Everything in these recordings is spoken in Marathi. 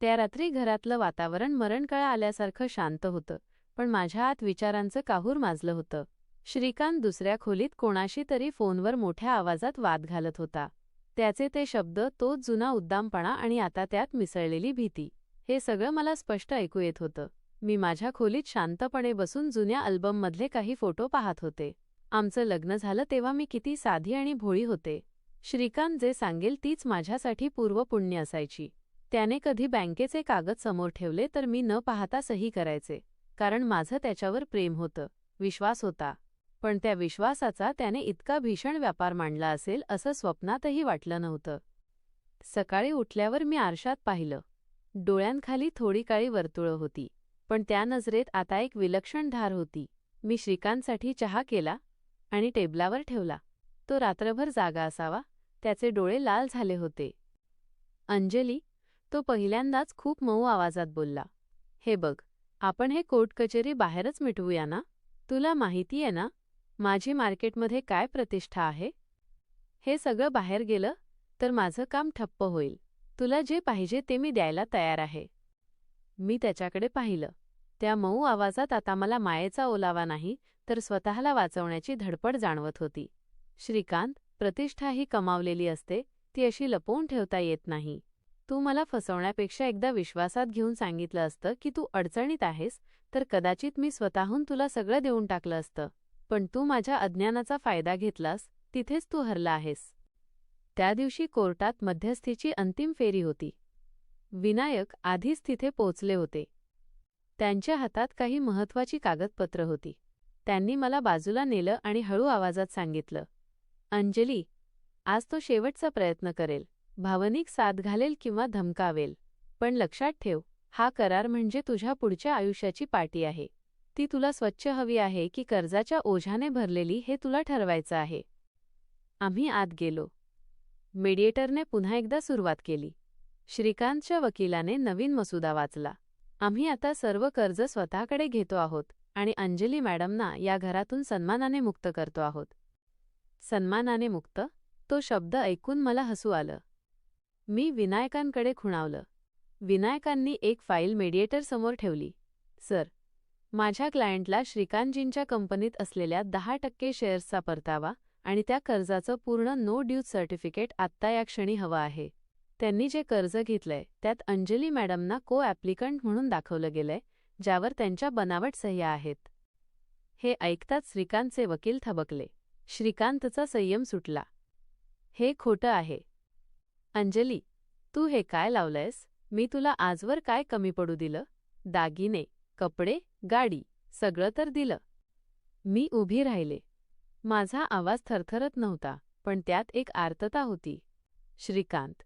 त्या रात्री घरातलं वातावरण मरणकाळ आल्यासारखं शांत होतं पण माझ्या आत विचारांचं काहूर माजलं होतं. श्रीकांत दुसऱ्या खोलीत कोणाशी तरी फोनवर मोठ्या आवाजात वाद घालत होता. त्याचे ते शब्द तोच जुना उद्दामपणा आणि आता त्यात मिसळलेली भीती हे सगळं मला स्पष्ट ऐकू येत होतं. मी माझ्या खोलीत शांतपणे बसून जुन्या अल्बममधले काही फोटो पाहत होते. आमचं लग्न झालं तेव्हा मी किती साधी आणि भोळी होते. श्रीकांत जे सांगेल तीच माझ्यासाठी पूर्वपुण्य असायची. त्याने कधी बँकेचे कागद समोर ठेवले तर मी न पाहता सही करायचे कारण माझं त्याच्यावर प्रेम होतं विश्वास होता. पण त्या विश्वासाचा त्याने इतका भीषण व्यापार मांडला असेल असं स्वप्नातही वाटलं नव्हतं. सकाळी उठल्यावर मी आरशात पाहिलं. डोळ्यांखाली थोडी काळी वर्तुळं होती पण त्या नजरेत आता एक विलक्षण धार होती. मी श्रीकांतसाठी चहा केला आणि टेबलावर ठेवला. तो रात्रभर जागा असावा त्याचे डोळे लाल झाले होते. अंजली तो पहिल्यांदाच खूप मऊ आवाजात बोलला. हे बघ आपण हे कोर्ट कचेरी बाहेरच मिटवूया ना? तुला माहिती आहे ना माझी मार्केटमध्ये काय प्रतिष्ठा आहे? हे सगळं बाहेर गेलं तर माझं काम ठप्प होईल. तुला जे पाहिजे ते मी द्यायला तयार आहे. मी त्याच्याकडे पाहिलं. त्या मऊ आवाजात आता मला मायेचा ओलावा नाही तर स्वतःला वाचवण्याची धडपड जाणवत होती. श्रीकांत प्रतिष्ठा ही कमावलेली असते ती अशी लपवून ठेवता येत नाही. तू मला फसवण्यापेक्षा एकदा विश्वासात घेऊन सांगितलं असतं की तू अडचणीत आहेस तर कदाचित मी स्वतःहून तुला सगळं देऊन टाकलं असतं. पण तू माझ्या अज्ञानाचा फायदा घेतलास तिथेच तू हरला आहेस. त्या दिवशी कोर्टात मध्यस्थीची अंतिम फेरी होती. विनायक आधीच तिथे पोचले होते. त्यांच्या हातात काही महत्वाची कागदपत्र होती. त्यांनी मला बाजूला नेलं आणि हळू आवाजात सांगितलं अंजली आज तो शेवटचा प्रयत्न करेल. भावनिक साथ घालेल किंवा धमकावेल. पण लक्षात ठेव हा करार म्हणजे तुझ्या पुढच्या आयुष्याची पाटी आहे. ती तुला स्वच्छ हवी आहे की कर्जाच्या ओझ्याने भरलेली हे तुला ठरवायचं आहे. आम्ही आत गेलो. मेडिएटरने पुन्हा एकदा सुरुवात केली. श्रीकांतच्या वकिलाने नवीन मसुदा वाचला. आम्ही आता सर्व कर्ज स्वतःकडे घेतो आहोत आणि अंजली मॅडमना या घरातून सन्मानाने मुक्त करतो आहोत. सन्मानाने मुक्त? तो शब्द ऐकून मला हसू आलं. मी विनायकांकडे खुणावलं. विनायकांनी एक फाईल मेडिएटर समोर ठेवली. सर माझ्या क्लायंटला श्रीकांतजींच्या कंपनीत असलेल्या दहा टक्के शेअर्सचा परतावा आणि त्या कर्जाचं पूर्ण नो ड्यूज सर्टिफिकेट आत्ता या क्षणी हवं आहे. त्यांनी जे कर्ज घेतलंय त्यात अंजली मॅडमना को ॲप्लिकंट म्हणून दाखवलं गेलंय ज्यावर त्यांच्या बनावट सह्या आहेत. हे ऐकताच श्रीकांतचे वकील थबकले. श्रीकांतचा संयम सुटला. हे खोटं आहे. अंजली तू हे काय लावलंयस? मी तुला आजवर काय कमी पडू दिलं? दागिने कपडे गाडी सगळं तर दिलं. मी उभी राहिले. माझा आवाज थरथरत नव्हता पण त्यात एक आर्तता होती. श्रीकांत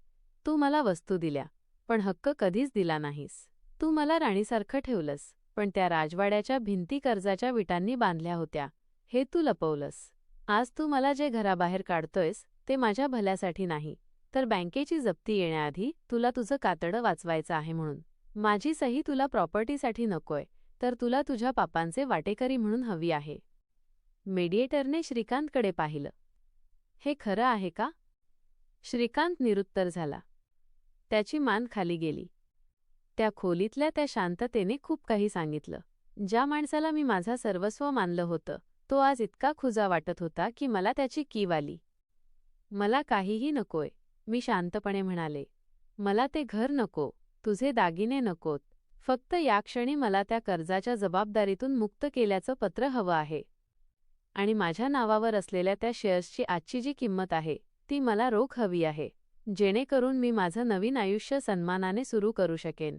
तू मला वस्तू दिल्या पण हक्क कधीच दिला नाहीस. तू मला राणीसारखं ठेवलंस पण त्या राजवाड्याच्या भिंती कर्जाच्या विटांनी बांधल्या होत्या. हे तू लपवलंस. आज तू मला जे घराबाहेर काढतोयस ते माझ्या भल्यासाठी नाही. तर बँकेची जप्ती येण्याआधी तुला तुझं कातडं वाचवायचं आहे म्हणून. माझी सही तुला प्रॉपर्टीसाठी नकोय तर तुला तुझ्या पापांचे वाटेकरी म्हणून हवी आहे. मेडिएटरने श्रीकांतकडे पाहिलं. हे खरं आहे का? श्रीकांत निरुत्तर झाला. त्याची मान खाली गेली. त्या खोलीतल्या त्या शांततेने खूप काही सांगितलं. ज्या माणसाला मी माझा सर्वस्व मानलं होतं तो आज इतका खुजा वाटत होता की मला त्याची कीव आली. मला काहीही नकोय. मी शांतपणे म्हणाले मला ते घर नको तुझे दागिने नकोत. फक्त या क्षणी मला त्या कर्जाच्या जबाबदारीतून मुक्त केल्याचं पत्र हवं आहे. आणि माझ्या नावावर असलेल्या त्या शेअर्सची आजची जी किंमत आहे ती मला रोख हवी आहे. जेणेकरून मी माझं नवीन आयुष्य सन्मानाने सुरू करू शकेन.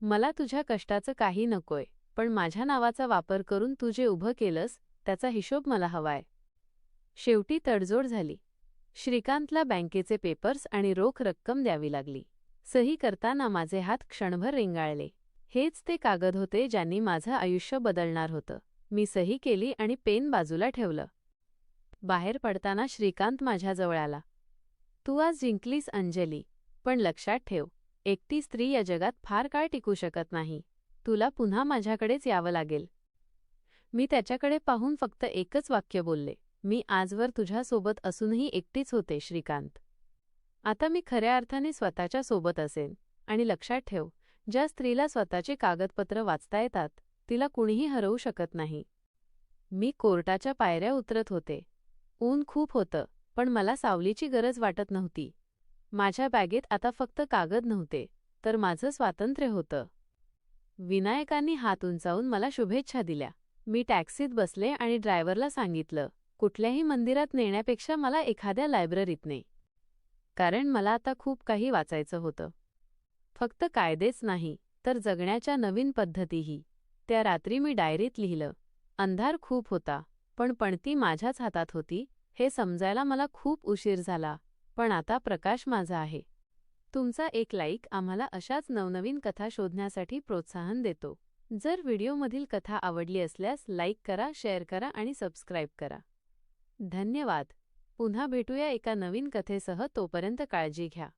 मला तुझ्या कष्टाचं काही नकोय पण माझ्या नावाचा वापर करून तू जे उभं केलंस त्याचा हिशोब मला हवाय. शेवटी तडजोड झाली. श्रीकांतला बँकेचे पेपर्स आणि रोख रक्कम द्यावी लागली. सही करताना माझे हात क्षणभर रेंगाळले. हेच ते कागद होते ज्यांनी माझं आयुष्य बदलणार होतं. मी सही केली आणि पेन बाजूला ठेवलं. बाहेर पडताना श्रीकांत माझ्याजवळ आला. तू आज जिंकलीस अंजली पण लक्षात ठेव एकटी स्त्री या जगात फार काळ टिकू शकत नाही. तुला पुन्हा माझ्याकडेच यावं लागेल. मी त्याच्याकडे पाहून फक्त एकच वाक्य बोलले. मी आजवर तुझ्यासोबत असूनही एकटीच होते श्रीकांत. आता मी खऱ्या अर्थाने स्वतःच्या सोबत असेन. आणि लक्षात ठेव ज्या स्त्रीला स्वतःचे कागदपत्र वाचता येतात तिला कुणीही हरवू शकत नाही. मी कोर्टाच्या पायऱ्या उतरत होते. ऊन खूप होतं पण मला सावलीची गरज वाटत नव्हती. माझ्या बॅगेत आता फक्त कागद नव्हते तर माझं स्वातंत्र्य होतं. विनायकांनी हात उंचावून मला शुभेच्छा दिल्या. मी टॅक्सीत बसले आणि ड्रायव्हरला सांगितलं कुठल्याही मंदिरात नेण्यापेक्षा मला एखाद्या लायब्ररीत ने. कारण मला आता खूप काही वाचायचं होतं. फक्त कायदेच नाही तर जगण्याच्या नवीन पद्धतीही. त्या रात्री मी डायरीत लिहिलं. अंधार खूप होता पण पणती माझ्याच हातात होती हे समजायला मला खूप उशीर झाला पण आता प्रकाश माझा आहे. तुमचा एक लाईक आम्हाला अशाच नवनवीन कथा शोधण्यासाठी प्रोत्साहन देतो. जर व्हिडिओमधील कथा आवडली असल्यास लाईक करा शेअर करा आणि सबस्क्राईब करा. धन्यवाद. पुन्हा भेटूया एका नवीन कथेसह तोपर्यंत काळजी घ्या.